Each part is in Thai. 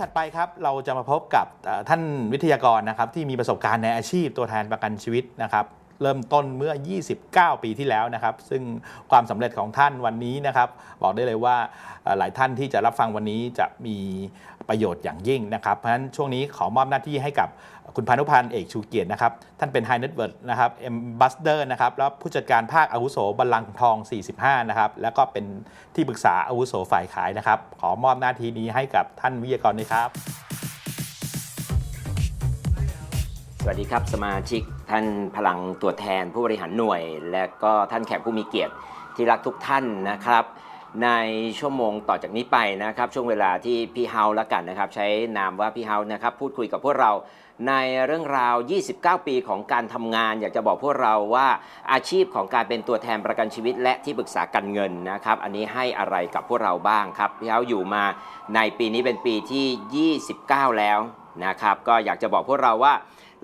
ถัดไปครับเราจะมาพบกับท่านวิทยากรนะครับที่มีประสบการณ์ในอาชีพตัวแทนประกันชีวิตนะครับเริ่มต้นเมื่อ 29 ปีที่แล้วนะครับ ซึ่งความสำเร็จของท่านวันนี้นะครับ บอกได้เลยว่าหลายท่านที่จะรับฟังวันนี้จะมีประโยชน์อย่างยิ่งนะครับ เพราะฉะนั้นช่วงนี้ขอมอบหน้าที่ให้กับ คุณพานุพันธ์เอกชูเกียรตินะครับ ท่านเป็น High Net Worth นะครับ e m b a s s d o r นะครับ แล้วผู้จัดการภาคอาวุโสบัลลังก์ทอง 45 นะครับ แล้วก็เป็นที่ปรึกษาอาวุโสฝ่ายขายนะครับ ขอมอบหน้าที่นี้ให้กับท่านวิทยากรด้วยครับ สวัสดีครับ สมาชิกท่านพลังตัวแทนผู้บริหารหน่วย และก็ท่านแขกผู้มีเกียรติที่รักทุกท่านนะครับในชั่วโมงต่อจากนี้ไปนะครับ ช่วงเวลาที่พี่เฮาละกันนะครับ ใช้นามว่าพี่เฮานะครับ พูดคุยกับพวกเรา ในเรื่องราว 29 ปีของการทำงาน อยากจะบอกพวกเราว่าอาชีพของการเป็นตัวแทนประกันชีวิต และที่ปรึกษาการเงินนะครับ อันนี้ให้อะไรกับพวกเราบ้างครับพี่เาอยู่มาในปีนี้เป็นปีที่ 29 แล้วนะครับ ก็อยากจะบอกพวกเราว่า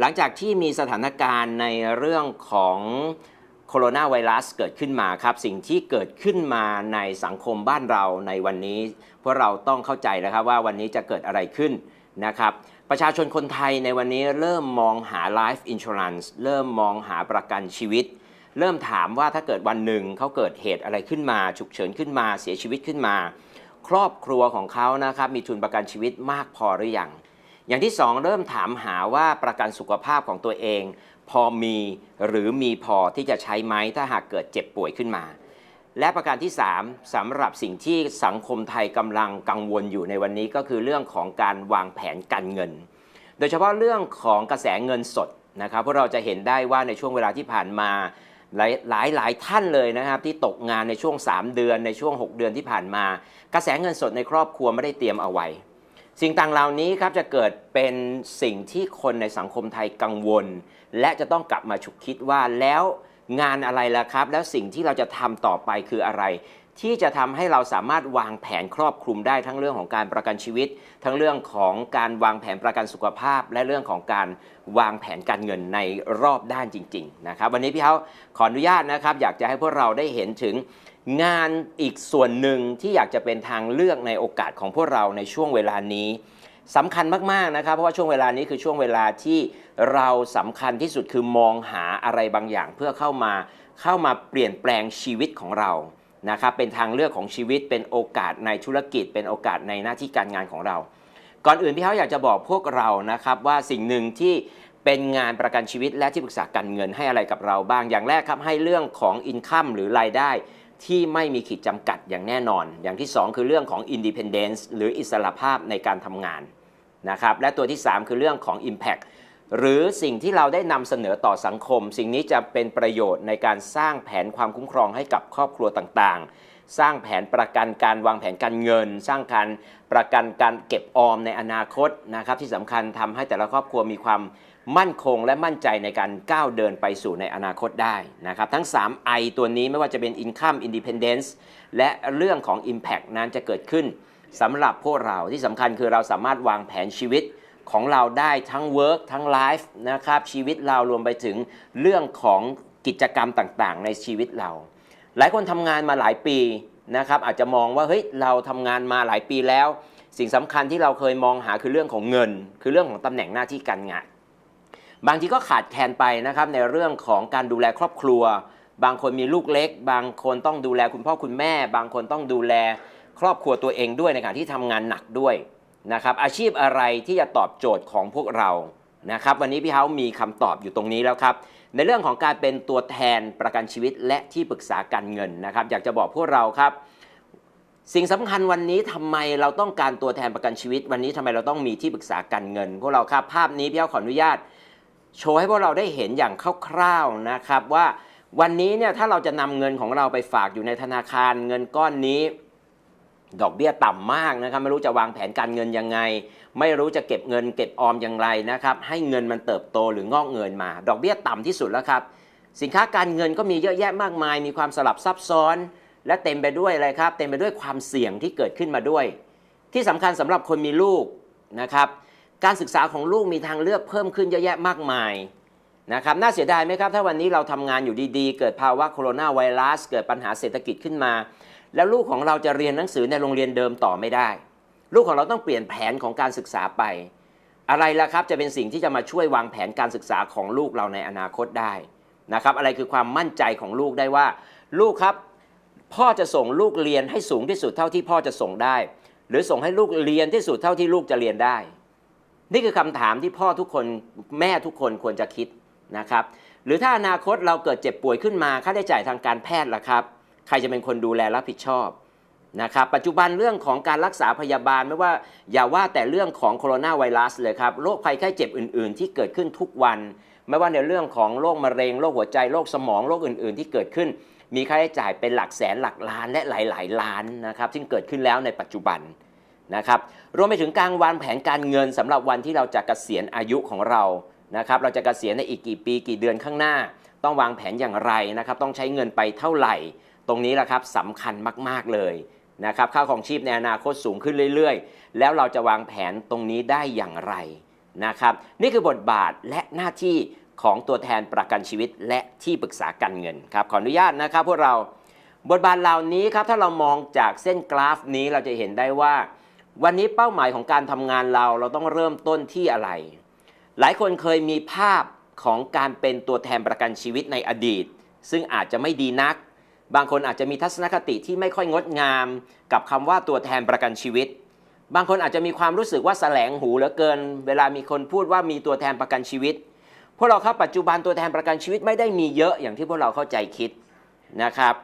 หลังจากที่มีสถานการณ์ในเรื่องของโคโรนาไวรัสเกิดขึ้นมาครับสิ่งที่เกิดขึ้นมาในสังคมบ้านเราในวันนี้ พวกเราต้องเข้าใจแล้วครับว่าวันนี้จะเกิดอะไรขึ้นนะครับ ประชาชนคนไทยในวันนี้เริ่มมองหา life insurance เริ่มมองหาประกันชีวิต เริ่มถามว่าถ้าเกิดวันหนึ่งเขาเกิดเหตุอะไรขึ้นมา ฉุกเฉินขึ้นมาเสียชีวิตขึ้นมา ครอบครัวของเขานะครับมีทุนประกันชีวิตมากพอหรือยังอย่างที่สองเริ่มถามหาว่าประกันสุขภาพของตัวเอง พอมีหรือมีพอที่จะใช้ไหมถ้าหากเกิดเจ็บป่วยขึ้นมา และประการที่ 3สำหรับสิ่งที่สังคมไทยกำลังกังวลอยู่ในวันนี้ก็คือเรื่องของการวางแผนการเงิน โดยเฉพาะเรื่องของกระแสเงินสดนะครับเพราะเราจะเห็นได้ว่าในช่วงเวลาที่ผ่านมาหลายหลายหลายท่านเลยนะครับ ที่ตกงานในช่วง 3 เดือนในช่วง 6 เดือนที่ผ่านมา กระแสเงินสดในครอบครัวไม่ได้เตรียมเอาไว้ สิ่งต่างเหล่านี้ครับจะเกิดเป็นสิ่งที่คนในสังคมไทยกังวล และจะต้องกลับมาฉุกคิดว่าแล้ว งานอะไรล่ะครับ แล้วสิ่งที่เราจะทำต่อไปคืออะไร ที่จะทำให้เราสามารถวางแผนครอบคลุมได้ทั้งเรื่องของการประกันชีวิต ทั้งเรื่องของการวางแผนประกันสุขภาพ และเรื่องของการวางแผนการเงินในรอบด้านจริง ๆ นะครับ วันนี้พี่เขาขออนุญาตนะครับ อยากจะให้พวกเราได้เห็นถึงงานอีกส่วนหนึ่งที่อยากจะเป็นทางเลือกในโอกาสของพวกเราในช่วงเวลานี้ สำคัญมากๆนะครับ เพราะว่าช่วงเวลานี้คือช่วงเวลาที่เราสำคัญที่สุดคือมองหาอะไรบางอย่าง เพื่อเข้ามาเข้ามาเปลี่ยนแปลงชีวิตของเรานะครับเป็นทางเลือกของชีวิตเป็นโอกาสในธุรกิจ เป็นโอกาสในหน้าที่การงานของเรา ก่อนอื่นพี่เขาอยากจะบอกพวกเรานะครับว่าสิ่งหนึ่งที่เป็นงานประกันชีวิตและที่ปรึกษาการเงินให้อะไรกับเราบ้างอย่างแรกครับให้เรื่องของอินคัมหรือรายได้ ที่ไม่มีขีดจำกัดอย่างแน่นอน อย่างที่ 2 คือเรื่องของ Independence หรืออิสระภาพในการทำงานนะครับและตัวที่ 3 คือเรื่องของ Impact หรือสิ่งที่เราได้นำเสนอต่อสังคม สิ่งนี้จะเป็นประโยชน์ในการสร้างแผนความคุ้มครองให้กับครอบครัวต่างๆ สร้างแผนประกันการวางแผนการเงิน สร้างการประกันการเก็บออมในอนาคตนะครับที่สำคัญทำให้แต่ละครอบครัวมีความมั่นคงและมั่นใจในการก้าวเดินไปสู่ในอนาคตได้นะครับทั้ง 3 I ตัวนี้ไม่ว่าจะเป็น Income Independence และเรื่องของ Impact นั้นจะเกิดขึ้นสำหรับพวกเราที่สำคัญคือเราสามารถวางแผนชีวิตของเราได้ทั้ง Work ทั้ง Life นะครับชีวิตเรารวมไปถึงเรื่องของกิจกรรมต่างๆ ในชีวิตเรา หลายคนทำงานมาหลายปีนะครับอาจจะมองว่าเฮ้ยเราทำงานมาหลายปีแล้ว สิ่งสำคัญที่เราเคยมองหาคือเรื่องของเงิน คือเรื่องของตำแหน่งหน้าที่การงาน บางทีก็ขาดแคลนไปนะครับในเรื่องของการดูแลครอบครัว บางคนมีลูกเล็ก บางคนต้องดูแลคุณพ่อคุณแม่ บางคนต้องดูแลครอบครัวตัวเองด้วยในการที่ทำงานหนักด้วยนะครับอาชีพอะไรที่จะตอบโจทย์ของพวกเรา นะครับวันนี้พี่เฮามีคำตอบอยู่ตรงนี้แล้วครับในเรื่องของการเป็นตัวแทนประกันชีวิตและที่ปรึกษาการเงินนะครับอยากจะบอกพวกเราครับ สิ่งสำคัญวันนี้ทำไมเราต้องการตัวแทนประกันชีวิต วันนี้ทำไมเราต้องมีที่ปรึกษาการเงิน พวกเราครับภาพนี้พี่เฮาขออนุญาต โชว์ให้พวกเราได้เห็นอย่างคร่าวๆนะครับว่าวันนี้เนี่ยถ้าเราจะนำเงินของเราไปฝากอยู่ในธนาคารเงินก้อนนี้ ดอกเบี้ยต่ำมากนะครับ ไม่รู้จะวางแผนการเงินยังไง ไม่รู้จะเก็บเงินเก็บออมอย่างไรนะครับ ให้เงินมันเติบโตหรืองอกเงินมา ดอกเบี้ยต่ำที่สุดแล้วครับ สินค้าการเงินก็มีเยอะแยะมากมาย มีความสลับซับซ้อน และเต็มไปด้วยอะไรครับ เต็มไปด้วยความเสี่ยงที่เกิดขึ้นมาด้วย ที่สำคัญสำหรับคนมีลูกนะครับ การศึกษาของลูกมีทางเลือกเพิ่มขึ้นเยอะแยะมากมายนะครับน่าเสียดายไหมครับ ถ้าวันนี้เราทำงานอยู่ดีๆ เกิดภาวะโคโรนาไวรัส เกิดปัญหาเศรษฐกิจขึ้นมา แล้วลูกของเราจะเรียนหนังสือในโรงเรียนเดิมต่อไม่ได้ ลูกของเราต้องเปลี่ยนแผนของการศึกษาไป อะไรล่ะครับจะเป็นสิ่งที่จะมาช่วยวางแผนการศึกษาของลูกเราในอนาคตได้นะครับอะไรคือความมั่นใจของลูกได้ว่า ลูกครับพ่อจะส่งลูกเรียนให้สูงที่สุดเท่าที่พ่อจะส่งได้ หรือส่งให้ลูกเรียนที่สุดเท่าที่ลูกจะเรียนได้ นี่คือคำถามที่พ่อทุกคนแม่ทุกคนควรจะคิดนะครับ หรือถ้าอนาคตเราเกิดเจ็บป่วยขึ้นมาค่าใช้จ่ายทางการแพทย์ล่ะครับ ใครจะเป็นคนดูแลรับผิดชอบนะครับปัจจุบันเรื่องของการรักษาพยาบาลไม่ว่าอย่าว่าแต่เรื่องของโคโรนาไวรัสเลยครับโรคภัยไข้เจ็บอื่น ๆ ที่เกิดขึ้นทุกวัน ไม่ว่าในเรื่องของโรคมะเร็งโรคหัวใจโรคสมองโรคอื่น ๆ ที่เกิดขึ้น มีค่าใช้จ่ายเป็นหลักแสนหลักล้านและหลาย ๆ ล้านนะครับซึ่งเกิดขึ้นแล้วในปัจจุบันนะครับรวมไปถึงการวางแผนการเงินสำหรับวันที่เราจะเกษียณอายุของเรานะครับเราจะเกษียณในอีกกี่ปีกี่เดือนข้างหน้า ต้องวางแผนอย่างไรนะครับต้องใช้เงินไปเท่าไหร่ ตรงนี้แหละครับสำคัญมาก ๆ เลยนะครับค่าของชีพในอนาคตสูงขึ้นเรื่อยๆ แล้วเราจะวางแผนตรงนี้ได้อย่างไรนะครับ นี่คือบทบาทและหน้าที่ของตัวแทนประกันชีวิตและที่ปรึกษาการเงินครับขออนุญาตนะครับพวกเราบทบาทเหล่านี้ครับถ้าเรามองจากเส้นกราฟนี้เราจะเห็นได้ว่า วันนี้เป้าหมายของการทำงานเราเราต้องเริ่มต้นที่อะไร หลายคนเคยมีภาพของการเป็นตัวแทนประกันชีวิตในอดีต ซึ่งอาจจะไม่ดีนัก บางคนอาจจะมีทัศนคติที่ไม่ค่อยงดงามกับคำว่าตัวแทนประกันชีวิต บางคนอาจจะมีความรู้สึกว่าแสลงหูเหลือเกิน เวลามีคนพูดว่ามีตัวแทนประกันชีวิต พวกเราครับปัจจุบันตัวแทนประกันชีวิตไม่ได้มีเยอะอย่างที่พวกเราเข้าใจคิดนะครับ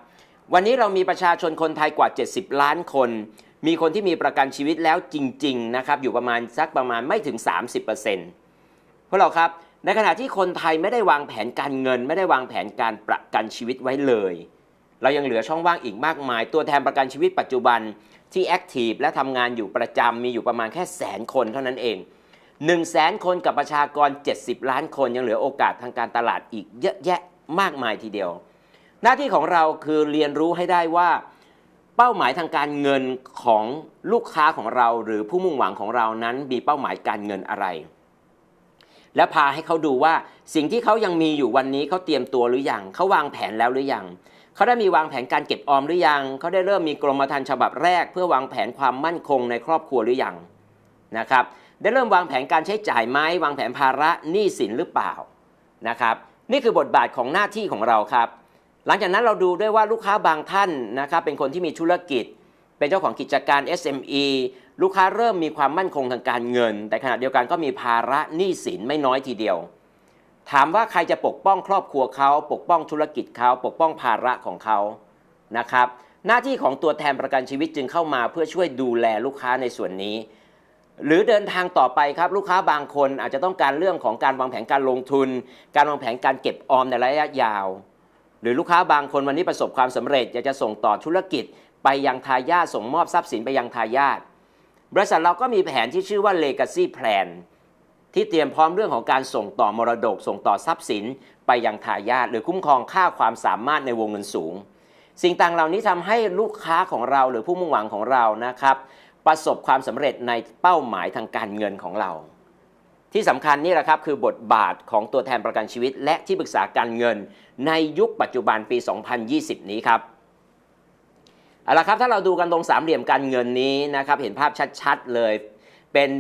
วันนี้เรามีประชาชนคนไทยกว่า 70 ล้านคน มีคนที่มีประกันชีวิตแล้วจริงๆนะครับอยู่ประมาณสักประมาณไม่ถึง 30%พวกเราครับในขณะที่คนไทยไม่ได้วางแผนการเงิน ไม่ได้วางแผนการประกันชีวิตไว้เลย เรายังเหลือช่องว่างอีกมากมาย ตัวแทนประกันชีวิตปัจจุบันที่แอคทีฟและทำงานอยู่ประจำมีอยู่ประมาณแค่แสนคนเท่านั้นเอง 1 0 0 0 0แสนคนกับประชากร 70 ล้านคนยังเหลือโอกาสทางการตลาดอีกเยอะแยะมากมายทีเดียว หน้าที่ของเราคือเรียนรู้ให้ได้ว่าเป้าหมายทางการเงินของลูกค้าของเราหรือผู้มุ่งหวังของเรานั้นมีเป้าหมายการเงินอะไร และพาให้เขาดูว่าสิ่งที่เขายังมีอยู่วันนี้เขาเตรียมตัวหรือยังเขาวางแผนแล้วหรือยัง เขาได้มีวางแผนการเก็บออมหรือยัง เขาได้เริ่มมีกรมธรรม์ฉบับแรก เพื่อวางแผนความมั่นคงในครอบครัวหรือยังนะครับ ได้เริ่มวางแผนการใช้จ่ายไหมวางแผนภาระหนี้สินหรือเปล่านะครับ นี่คือบทบาทของหน้าที่ของเราครับ หลังจากนั้นเราดูด้วยว่าลูกค้าบางท่านนะครับเป็นคนที่มีธุรกิจ เป็นเจ้าของกิจการ SME ลูกค้าเริ่มมีความมั่นคงทางการเงิน แต่ขณะเดียวกันก็มีภาระหนี้สินไม่น้อยทีเดียว ถามว่าใครจะปกป้องครอบครัวเขา ปกป้องธุรกิจเขา ปกป้องภาระของเขานะครับ หน้าที่ของตัวแทนประกันชีวิตจึงเข้ามาเพื่อช่วยดูแลลูกค้าในส่วนนี้ หรือเดินทางต่อไปครับลูกค้าบางคนอาจจะต้องการเรื่องของการวางแผนการลงทุน การวางแผนการเก็บออมในระยะยาว หรือลูกค้าบางคนวันนี้ประสบความสำเร็จอยากจะส่งต่อธุรกิจ ไปยังทายาทส่งมอบทรัพย์สินไปยังทายาทบริษัทเราก็มีแผนที่ชื่อว่า Legacy Plan ที่เตรียมพร้อมเรื่องของการส่งต่อมรดก ส่งต่อทรัพย์สิน ไปยังทายาทหรือคุ้มครองค่าความสามารถในวงเงินสูง สิ่งต่างเหล่านี้ทำให้ลูกค้าของเราหรือผู้มุ่งหวังของเรานะครับ ประสบความสำเร็จในเป้าหมายทางการเงินของเรา ที่สำคัญนี่แหละครับคือบทบาทของตัวแทนประกันชีวิต และที่ปรึกษาการเงิน ในยุคปัจจุบันปี 2020 นี้ครับเอาละครับถ้าเราดูกันตรงสามเหลี่ยมการเงินนี้นะครับเห็นภาพชัดๆเลย เป็น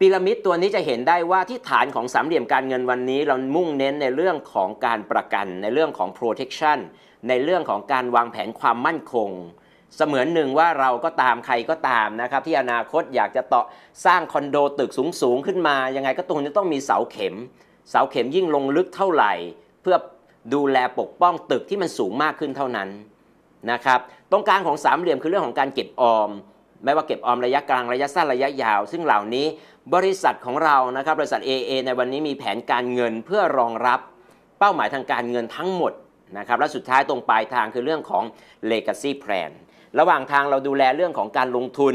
พีระมิดตัวนี้จะเห็นได้ว่าที่ฐานของสามเหลี่ยมการเงินวันนี้ เรามุ่งเน้นในเรื่องของการประกัน ในเรื่องของ protection ในเรื่องของการวางแผนความมั่นคง เสมือนหนึ่งว่าเราก็ตามใครก็ตามนะครับ ที่อนาคตอยากจะต่อสร้างคอนโดตึกสูงๆขึ้นมา ยังไงก็ตรงนี้ต้องมีเสาเข็ม เสาเข็มยิ่งลงลึกเท่าไหร่ เพื่อดูแลปกป้องตึกที่มันสูงมากขึ้นเท่านั้นนะครับตรงกลางของสามเหลี่ยมคือเรื่องของการเก็บออม ไม่ว่าเก็บออมระยะกลางระยะสั้นระยะยาว ซึ่งเหล่านี้บริษัทของเรานะครับบริษัท AA ในวันนี้มีแผนการเงินเพื่อรองรับเป้าหมายทางการเงินทั้งหมดนะครับและสุดท้ายตรงปลายทางคือเรื่องของ legacy plan ระหว่างทางเราดูแลเรื่องของการลงทุน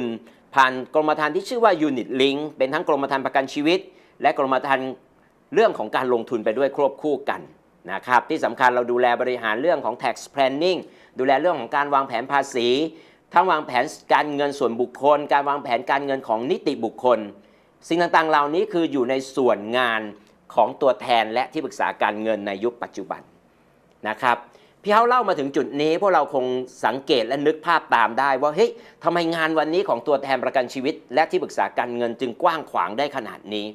ผ่านกรมธรรม์ที่ชื่อว่า unit link เป็นทั้งกรมธรรม์ประกันชีวิต และกรมธรรม์เรื่องของการลงทุนไปด้วยควบคู่กันนะครับที่สำคัญเราดูแลบริหารเรื่องของ tax planning ดูแลเรื่องของการวางแผนภาษี ทั้งวางแผนการเงินส่วนบุคคล การวางแผนการเงินของนิติบุคคล สิ่งต่างๆ เหล่านี้คืออยู่ในส่วนงานของตัวแทนและที่ปรึกษาการเงินในยุคปัจจุบันนะครับพี่เฮาเล่ามาถึงจุดนี้พวกเราคงสังเกตและนึกภาพตามได้ว่าเฮ้ยทำไมงานวันนี้ของตัวแทนประกันชีวิต และที่ปรึกษาการเงินจึงกว้างขวางได้ขนาดนี้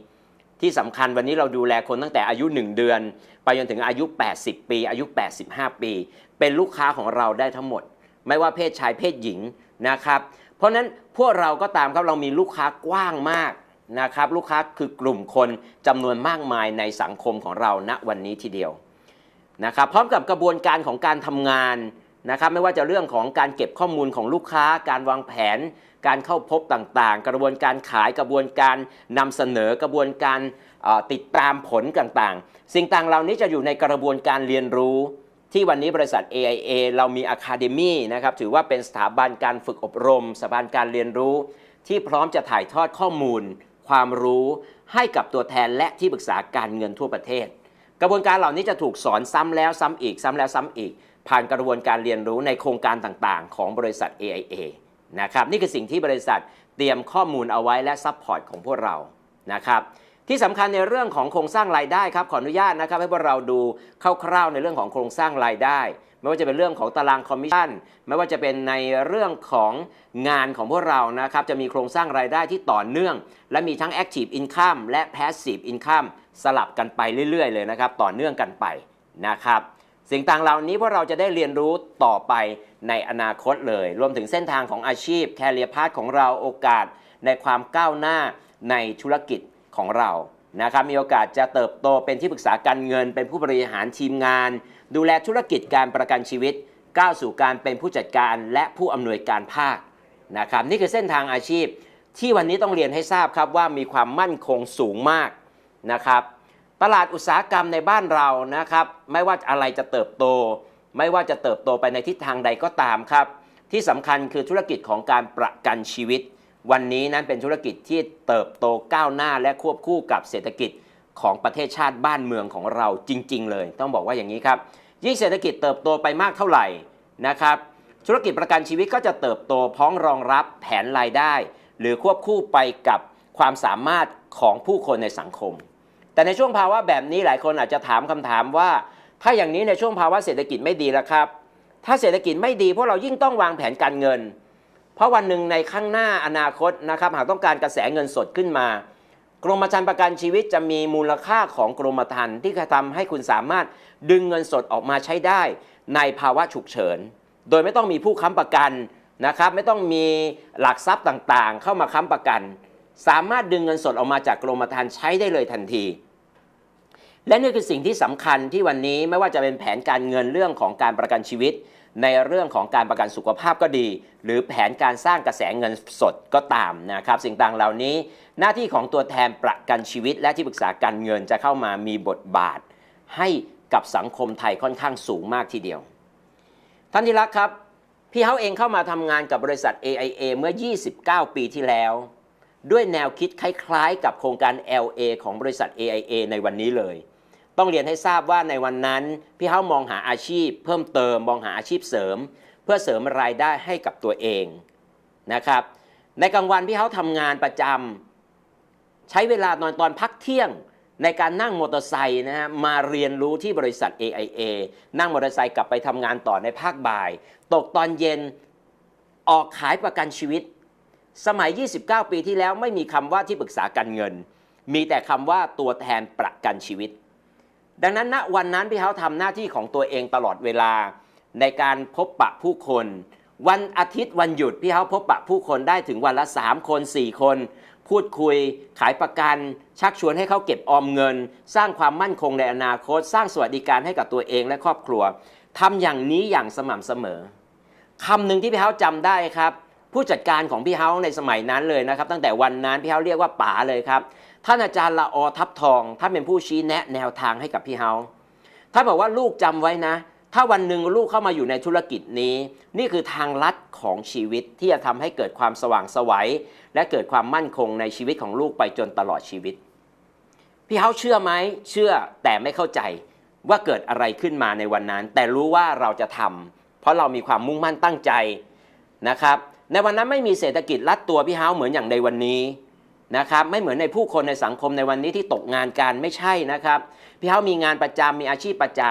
ที่สำคัญวันนี้เราดูแลคนตั้งแต่อายุ 1 เดือน ไปจนถึงอายุ 80 ปี อายุ 85 ปี เป็นลูกค้าของเราได้ทั้งหมด ไม่ว่าเพศชายเพศหญิงนะครับ เพราะนั้นพวกเราก็ตามครับเรามีลูกค้ากว้างมากนะครับ ลูกค้าคือกลุ่มคนจำนวนมากมายในสังคมของเราณวันนี้ทีเดียวนะครับพร้อมกับกระบวนการของการทำงานนะครับไม่ว่าจะเรื่องของการเก็บข้อมูลของลูกค้า การวางแผน การเข้าพบต่างๆ กระบวนการขายกระบวนการนำเสนอกระบวนการติดตามผลต่างๆ สิ่งต่างเหล่านี้จะอยู่ในกระบวนการเรียนรู้ ที่วันนี้บริษัท AIA เรามี Academy นะครับถือว่าเป็นสถาบันการฝึกอบรม สถาบันการเรียนรู้ ที่พร้อมจะถ่ายทอดข้อมูล ความรู้ให้กับตัวแทนและที่ปรึกษาการเงินทั่วประเทศ กระบวนการเหล่านี้จะถูกสอนซ้ำแล้วซ้ำอีก ซ้ำแล้วซ้ำอีก ผ่านกระบวนการเรียนรู้ในโครงการต่างๆ ของบริษัท AIA นะครับนี่คือสิ่งที่บริษัทเตรียมข้อมูลเอาไว้และซัพพอร์ตของพวกเรานะครับ ที่สำคัญในเรื่องของโครงสร้างรายได้ครับขออนุญาตนะครับให้พวกเราดูคร่าวๆในเรื่องของโครงสร้างรายได้ ไม่ว่าจะเป็นเรื่องของตารางคอมมิชชั่นไม่ว่าจะเป็นในเรื่องของงานของพวกเรานะครับจะมีโครงสร้างรายได้ที่ต่อเนื่อง และมีทั้ง Active Income และ Passive Income สลับกันไปเรื่อยๆ เลยนะครับต่อเนื่องกันไปนะครับสิ่งต่างเหล่านี้พวกเราจะได้เรียนรู้ต่อไปในอนาคตเลย รวมถึงเส้นทางของอาชีพแคเรียพาร์ของเราโอกาสในความก้าวหน้าในธุรกิจ ของเรานะครับมีโอกาสจะเติบโตเป็นที่ปรึกษาการเงิน เป็นผู้บริหารทีมงาน ดูแลธุรกิจการประกันชีวิต ก้าวสู่การเป็นผู้จัดการและผู้อำนวยการภาคนะครับนี่คือเส้นทางอาชีพ ที่วันนี้ต้องเรียนให้ทราบครับว่ามีความมั่นคงสูงมากนะครับตลาดอุตสาหกรรมในบ้านเรานะครับไม่ว่าอะไรจะเติบโต ไม่ว่าจะเติบโตไปในทิศทางใดก็ตามครับ ที่สำคัญคือธุรกิจของการประกันชีวิต วันนี้นั้นเป็นธุรกิจที่เติบโตก้าวหน้าและควบคู่กับเศรษฐกิจของประเทศชาติบ้านเมืองของเราจริง ๆ เลย ต้องบอกว่าอย่างนี้ครับยิ่งเศรษฐกิจเติบโตไปมากเท่าไหร่นะครับ ธุรกิจประกันชีวิตก็จะเติบโตพ้อมรองรับแผนรายได้ หรือควบคู่ไปกับความสามารถของผู้คนในสังคม แต่ในช่วงภาวะแบบนี้หลายคนอาจจะถามคำถามว่า ถ้าอย่างนี้ในช่วงภาวะเศรษฐกิจไม่ดีแล้วครับ ถ้าเศรษฐกิจไม่ดีพวกเรายิ่งต้องวางแผนการเงิน เพราะวันหนึ่งในข้างหน้าอนาคตนะครับหากต้องการกระแสเงินสดขึ้นมา กรมธรรม์ประกันชีวิตจะมีมูลค่าของกรมธรรม์ที่จะทำให้คุณสามารถดึงเงินสดออกมาใช้ได้ในภาวะฉุกเฉิน โดยไม่ต้องมีผู้ค้ำประกันนะครับไม่ต้องมีหลักทรัพย์ต่างๆ เข้ามาค้ำประกัน สามารถดึงเงินสดออกมาจากกรมธรรม์ใช้ได้เลยทันที และนี่คือสิ่งที่สำคัญที่วันนี้ไม่ว่าจะเป็นแผนการเงินเรื่องของการประกันชีวิต ในเรื่องของการประกันสุขภาพก็ดี หรือแผนการสร้างกระแสเงินสดก็ตามนะครับสิ่งต่างเหล่านี้ หน้าที่ของตัวแทนประกันชีวิต และที่ปรึกษาการเงินจะเข้ามามีบทบาท ให้กับสังคมไทยค่อนข้างสูงมากทีเดียว ท่านที่รักครับ พี่เขาเองเข้ามาทำงานกับบริษัท AIA เมื่อ 29 ปีที่แล้ว ด้วยแนวคิดคล้ายๆ กับโครงการ LA ของบริษัท AIA ในวันนี้เลย ต้องเรียนให้ทราบว่าในวันนั้น พี่เขามองหาอาชีพ เพิ่มเติมมองหาอาชีพเสริม เพื่อเสริมรายได้ให้กับตัวเองนะครับ ในกลางวันพี่เขาทำงานประจำใช้เวลานอนตอนพักเที่ยงในการนั่งมอเตอร์ไซค์นะฮะมาเรียนรู้ที่บริษัท AIA นั่งมอเตอร์ไซค์กลับไปทำงานต่อในภาคบ่าย ตกตอนเย็นออกขายประกันชีวิต สมัย 29 ปีที่แล้วไม่มีคำว่าที่ปรึกษาการเงิน มีแต่คำว่าตัวแทนประกันชีวิต ดังนั้นณวันนั้นพี่เขาทำหน้าที่ของตัวเองตลอดเวลา ในการพบปะผู้คน วันอาทิตย์วันหยุดพี่เขาพบปะผู้คนได้ถึงวันละ 3 คน 4 คน พูดคุย ขายประกัน ชักชวนให้เขาเก็บออมเงิน สร้างความมั่นคงในอนาคต สร้างสวัสดิการให้กับตัวเองและครอบครัวทำอย่างนี้อย่างสม่ำเสมอคำหนึ่งที่พี่เขาจำได้ครับ ผู้จัดการของพี่เขาในสมัยนั้นเลยนะครับ ตั้งแต่วันนั้นพี่เขาเรียกว่าป๋าเลยครับ ท่านอาจารย์ละออทับทองท่านเป็นผู้ชี้แนะแนวทางให้กับพี่เฮาท่านบอกว่าลูกจำไว้นะ ถ้าวันหนึ่งลูกเข้ามาอยู่ในธุรกิจนี้ นี่คือทางลัดของชีวิตที่จะทำให้เกิดความสว่างไสวัย และเกิดความมั่นคงในชีวิตของลูกไปจนตลอดชีวิต พี่เฮาเชื่อไหมเชื่อแต่ไม่เข้าใจว่าเกิดอะไรขึ้นมาในวันนั้น แต่รู้ว่าเราจะทำเพราะเรามีความมุ่งมั่นตั้งใจนะครับ ในวันนั้นไม่มีเศรษฐกิจรัดตัวพี่เฮาเหมือนอย่างในวันนี้ นะครับไม่เหมือนในผู้คนในสังคมในวันนี้ที่ตกงานกันไม่ใช่นะครับพี่เฮามีงานประจำมีอาชีพประจ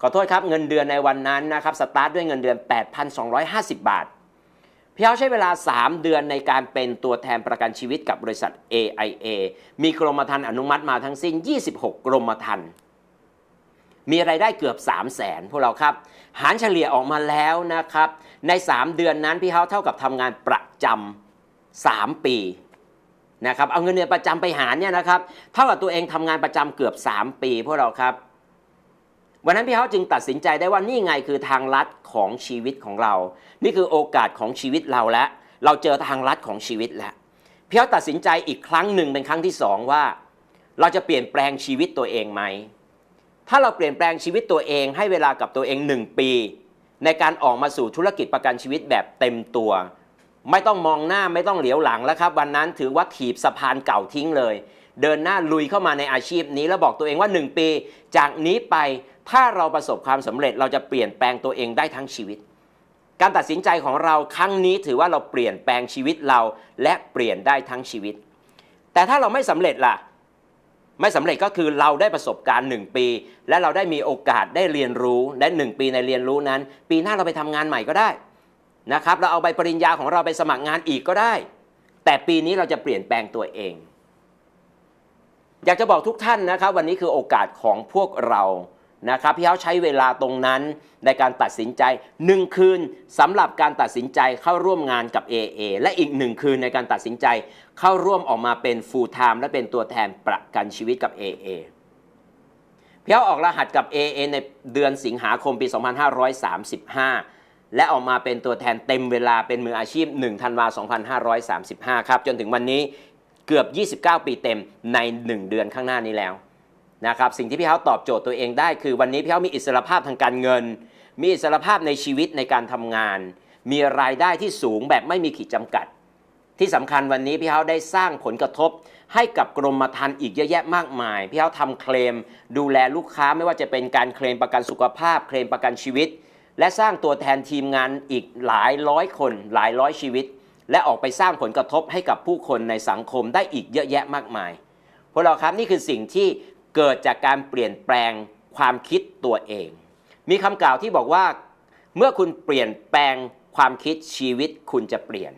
ขอโทษครับเงินเดือนในวันนั้นนะครับสตาร์ทด้วยเงินเดือน 8,250 บาทพี่เขาใช้เวลา 3 เดือนในการเป็นตัวแทนประกันชีวิตกับบริษัท AIA มีกรมธรรม์อนุมัติมาทั้งสิ้น 26 กรมธรรม์มีไรายได้เกือบ 3 0 0แสนพวกเราครับ หารเฉลี่ยออกมาแล้วนะครับ ใน 3 เดือนนั้นพี่เขาเท่ากับทำงานประจำ3ปี นะครับเอาเงินเดือนประจำไปหารเนี่ยนะครับเท่ากับตัวเองทำงานประจำเกือบ 3 ปีพวกเราครับ วันนั้นพี่เขาจึงตัดสินใจได้ว่านี่ไงคือทางลัดของชีวิตของเรา นี่คือโอกาสของชีวิตเราแล้วเราเจอทางลัดของชีวิตแล้วพี่เขาตัดสินใจอีกครั้งหนึ่งเป็นครั้งที่สองว่า เราจะเปลี่ยนแปลงชีวิตตัวเองไหมถ้าเราเปลี่ยนแปลงชีวิตตัวเองให้เวลากับตัวเองหนึ่งปี ในการออกมาสู่ธุรกิจประกันชีวิตแบบเต็มตัว ไม่ต้องมองหน้าไม่ต้องเหลียวหลังแล้วครับ วันนั้นถือว่าถีบสะพานเก่าทิ้งเลย เดินหน้าลุยเข้ามาในอาชีพนี้แล้วบอกตัวเองว่า 1 ปี จากนี้ไปถ้าเราประสบความสำเร็จเราจะเปลี่ยนแปลงตัวเองได้ทั้งชีวิต การตัดสินใจของเราครั้งนี้ถือว่าเราเปลี่ยนแปลงชีวิตเรา และเปลี่ยนได้ทั้งชีวิต แต่ถ้าเราไม่สำเร็จล่ะ ไม่สำเร็จก็คือเราได้ประสบการณ์ 1 ปี และเราได้มีโอกาสได้เรียนรู้และ 1 ปีในเรียนรู้นั้น ปีหน้าเราไปทำงานใหม่ก็ได้ นะครับเราเอาใบปริญญาของเราไปสมัครงานอีกก็ได้ แต่ปีนี้เราจะเปลี่ยนแปลงตัวเอง อยากจะบอกทุกท่านนะครับ วันนี้คือโอกาสของพวกเรานะครับพี่เขาใช้เวลาตรงนั้นในการตัดสินใจหนึ่งคืนสำหรับการตัดสินใจเข้าร่วมงานกับ AA และอีกหนึ่งคืนในการตัดสินใจเข้าร่วมออกมาเป็น full time และเป็นตัวแทนประกันชีวิตกับ AA พี่เขาออกรหัสกับ AA ในเดือนสิงหาคมปี 2535 และออกมาเป็นตัวแทนเต็มเวลาเป็นมืออาชีพ 1 ธันวา 2535 ครับ จนถึงวันนี้เกือบ 29 ปีเต็มใน 1 เดือนข้างหน้านี้แล้วนะครับสิ่งที่พี่เขาตอบโจทย์ตัวเองได้ คือวันนี้พี่เขามีอิสรภาพทางการเงิน มีอิสรภาพในชีวิตในการทำงาน มีรายได้ที่สูงแบบไม่มีขีดจำกัด ที่สำคัญวันนี้พี่เขาได้สร้างผลกระทบ ให้กับกรมธรรม์อีกเยอะแยะมากมาย พี่เขาทำเคลม ดูแลลูกค้าไม่ว่าจะเป็นการเคลมประกันสุขภาพ เคลมประกันชีวิต และสร้างตัวแทนทีมงานอีกหลายร้อยคนหลายร้อยชีวิต และออกไปสร้างผลกระทบให้กับผู้คนในสังคมได้อีกเยอะแยะมากมาย พวกเราครับนี่คือสิ่งที่เกิดจากการเปลี่ยนแปลงความคิดตัวเอง มีคำกล่าวที่บอกว่า เมื่อคุณเปลี่ยนแปลงความคิดชีวิตคุณจะเปลี่ยน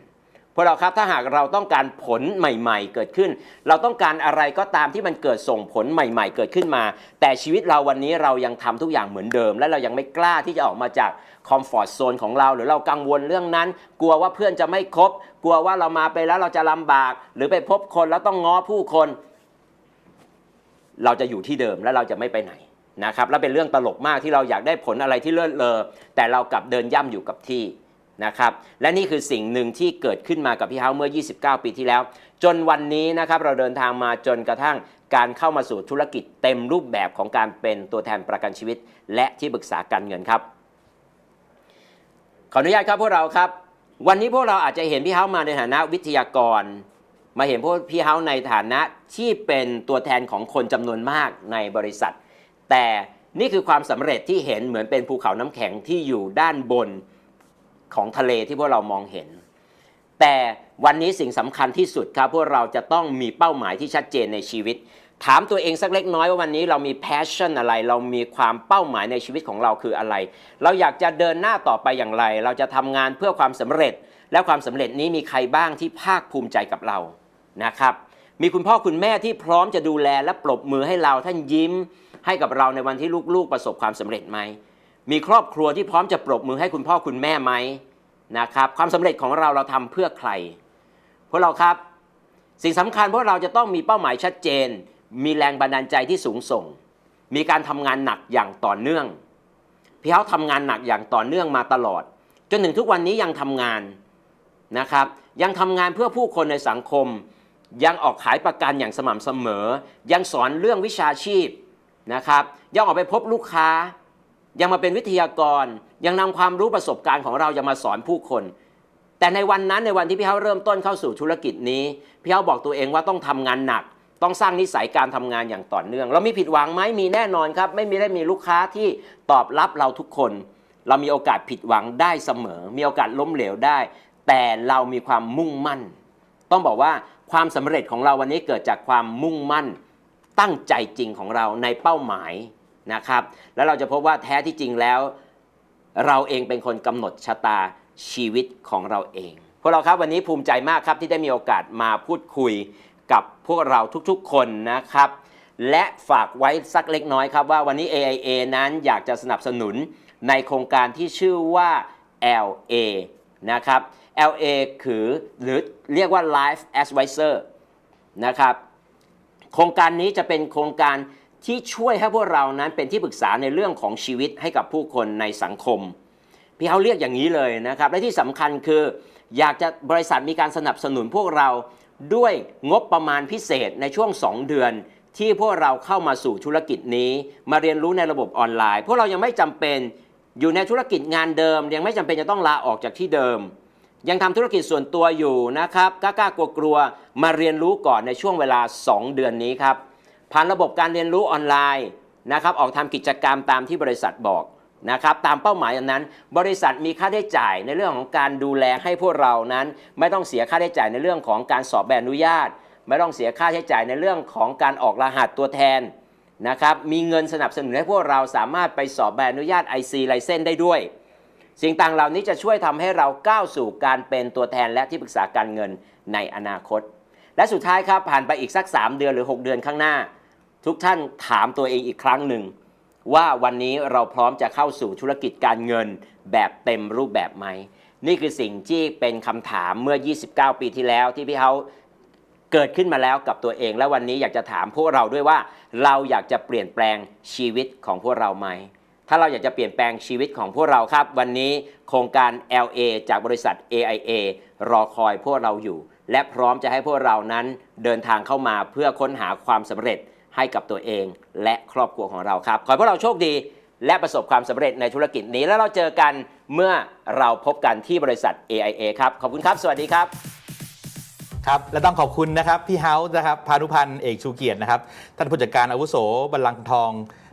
พวกเราครับถ้าหากเราต้องการผลใหม่ๆ เกิดขึ้น เราต้องการอะไรก็ตามที่มันเกิดส่งผลใหม่ ๆ เกิดขึ้นมา แต่ชีวิตเราวันนี้เรายังทำทุกอย่างเหมือนเดิม และเรายังไม่กล้าที่จะออกมาจากคอมฟอร์ทโซนของเรา หรือเรากังวลเรื่องนั้น กลัวว่าเพื่อนจะไม่คบ กลัวว่าเรามาไปแล้วเราจะลำบาก หรือไปพบคนแล้วต้องง้อผู้คน เราจะอยู่ที่เดิมและเราจะไม่ไปไหนนะครับและเป็นเรื่องตลกมากที่เราอยากได้ผลอะไรที่เลิศเลอแต่เรากลับเดินย่ำอยู่กับที่ นะครับ และนี่คือสิ่งหนึ่งที่เกิดขึ้นมากับพี่เฮาเมื่อ 29 ปีที่แล้ว จนวันนี้นะครับเราเดินทางมาจนกระทั่งการเข้ามาสู่ธุรกิจเต็มรูปแบบของการเป็นตัวแทนประกันชีวิต และที่ปรึกษาการเงินครับ ขออนุญาตครับพวกเราครับ วันนี้พวกเราอาจจะเห็นพี่เฮามาในฐานะวิทยากร มาเห็นพวกพี่เฮาในฐานะที่เป็นตัวแทนของคนจำนวนมากในบริษัท แต่นี่คือความสำเร็จที่เห็นเหมือนเป็นภูเขาน้ำแข็งที่อยู่ด้านบน ของทะเลที่พวกเรามองเห็น แต่วันนี้สิ่งสำคัญที่สุดครับ พวกเราจะต้องมีเป้าหมายที่ชัดเจนในชีวิต ถามตัวเองสักเล็กน้อยว่าวันนี้เรามี passion อะไร เรามีความเป้าหมายในชีวิตของเราคืออะไร เราอยากจะเดินหน้าต่อไปอย่างไร เราจะทำงานเพื่อความสำเร็จ และความสำเร็จนี้มีใครบ้างที่ภาคภูมิใจกับเรานะครับ มีคุณพ่อคุณแม่ที่พร้อมจะดูแลและปรบมือให้เราท่านยิ้มให้กับเราในวันที่ลูกๆประสบความสำเร็จไหม มีครอบครัวที่พร้อมจะปรบมือให้คุณพ่อคุณแม่ไหมนะครับความสำเร็จของเราเราทำเพื่อใครพวกเราครับ สิ่งสำคัญพวกเราจะต้องมีเป้าหมายชัดเจน มีแรงบันดาลใจที่สูงส่ง มีการทำงานหนักอย่างต่อเนื่องพี่เขาทำงานหนักอย่างต่อเนื่องมาตลอด จนถึงทุกวันนี้ยังทำงานนะครับ ยังทำงานเพื่อผู้คนในสังคม ยังออกขายประกันอย่างสม่ำเสมอ ยังสอนเรื่องวิชาชีพนะครับยังออกไปพบลูกค้า ยังมาเป็นวิทยากร ยังนำความรู้ประสบการณ์ของเราจะมาสอนผู้คน แต่ในวันนั้นในวันที่พี่เขาเริ่มต้นเข้าสู่ธุรกิจนี้พี่เขาบอกตัวเองว่าต้องทำงานหนัก ต้องสร้างนิสัยการทำงานอย่างต่อเนื่อง เรามีผิดหวังไหมมีแน่นอนครับ ไม่มีได้มีลูกค้าที่ตอบรับเราทุกคน เรามีโอกาสผิดหวังได้เสมอ มีโอกาสล้มเหลวได้ แต่เรามีความมุ่งมั่น ต้องบอกว่าความสำเร็จของเราวันนี้เกิดจากความมุ่งมั่น ตั้งใจจริงของเราในเป้าหมาย นะครับ แล้วเราจะพบว่าแท้ที่จริงแล้ว เราเองเป็นคนกำหนดชะตาชีวิตของเราเอง พวกเราครับวันนี้ภูมิใจมากครับที่ได้มีโอกาสมาพูดคุยกับพวกเราทุกๆคนนะครับ และฝากไว้สักเล็กน้อยครับว่าวันนี้ AIA นั้นอยากจะสนับสนุนในโครงการที่ชื่อว่า LA นะครับ LA คือหรือเรียกว่า Life Advisor นะครับ โครงการนี้จะเป็นโครงการ ที่ช่วยให้พวกเรานั้นเป็นที่ปรึกษาในเรื่องของชีวิตให้กับผู้คนในสังคม พี่เขาเรียกอย่างนี้เลยนะครับ และที่สำคัญคือ อยากจะบริษัทมีการสนับสนุนพวกเราด้วยงบประมาณพิเศษในช่วง 2 เดือน ที่พวกเราเข้ามาสู่ธุรกิจนี้ มาเรียนรู้ในระบบออนไลน์ พวกเรายังไม่จำเป็นอยู่ในธุรกิจงานเดิม ยังไม่จำเป็นจะต้องลาออกจากที่เดิม ยังทำธุรกิจส่วนตัวอยู่นะครับกล้าๆกลัวมาเรียนรู้ก่อนในช่วงเวลา 2 เดือนนี้ครับ ผ่านระบบการเรียนรู้ออนไลน์นะครับออกทำกิจกรรมตามที่บริษัทบอกนะครับตามเป้าหมายอันนั้น บริษัทมีค่าใช้จ่ายในเรื่องของการดูแลให้พวกเรานั้น ไม่ต้องเสียค่าใช้จ่ายในเรื่องของการสอบใบอนุญาต ไม่ต้องเสียค่าใช้จ่ายในเรื่องของการออกรหัสตัวแทนนะครับมีเงินสนับสนุนให้พวกเราสามารถไปสอบใบอนุญาต IC ไลเซนได้ด้วย สิ่งต่างเหล่านี้จะช่วยทำให้เราก้าวสู่การเป็นตัวแทนและที่ปรึกษาการเงินในอนาคต และสุดท้ายครับผ่านไปอีกสัก 3 เดือนหรือ 6 เดือนข้างหน้า ทุกท่านถามตัวเองอีกครั้งหนึ่ง ว่าวันนี้เราพร้อมจะเข้าสู่ธุรกิจการเงินแบบเต็มรูปแบบไหม นี่คือสิ่งที่เป็นคำถามเมื่อ 29 ปีที่แล้วที่พี่เขาเกิดขึ้นมาแล้วกับตัวเอง และวันนี้อยากจะถามพวกเราด้วยว่า เราอยากจะเปลี่ยนแปลงชีวิตของพวกเราไหมถ้าเราอยากจะเปลี่ยนแปลงชีวิตของพวกเราครับ วันนี้โครงการ LA จากบริษัท AIA รอคอยพวกเราอยู่ และพร้อมจะให้พวกเรานั้นเดินทางเข้ามาเพื่อค้นหาความสำเร็จ ให้กับตัวเองและครอบครัวของเราครับ ขอให้พวกเราโชคดี และประสบความสำเร็จในธุรกิจนี้แล้วเราเจอกันเมื่อเราพบกันที่บริษัท AIA ครับ ขอบคุณครับ สวัสดีครับ ครับและต้องขอบคุณนะครับพี่เฮาส์นะครับพานุพันธ์เอกชูเกียรตินะครับท่านผู้จัดการอาวุโสบัลลังก์ทอง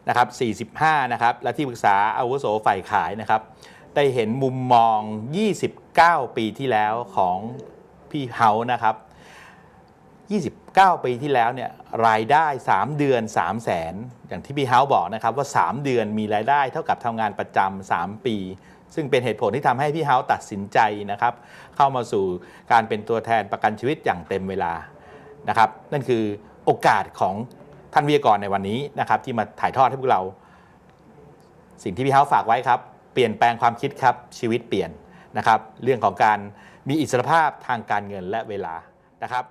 นะครับ45นะครับและที่ปรึกษาอาวุโสฝ่ายขายนะครับได้เห็นมุมมอง 29 ปีที่แล้วของพี่เฮาส์นะครับ 29 ปีที่แล้วเนี่ยรายได้ 3 เดือน 3 0 0แสนอย่างที่พี่เฮาบอกนะครับว่า 3 เดือนมีรายได้เท่ากับทำงานประจำ3ปี ซึ่งเป็นเหตุผลที่ทำให้พี่เฮาตัดสินใจนะครับ เข้ามาสู่การเป็นตัวแทนประกันชีวิตอย่างเต็มเวลานะครับ นั่นคือโอกาสของท่านวิทยากรในวันนี้นะครับ ที่มาถ่ายทอดให้พวกเรา สิ่งที่พี่เฮาฝากไว้ครับ เปลี่ยนแปลงความคิดครับชีวิตเปลี่ยนนะครับ เรื่องของการมีอิสรภาพทางการเงินและเวลานะครับ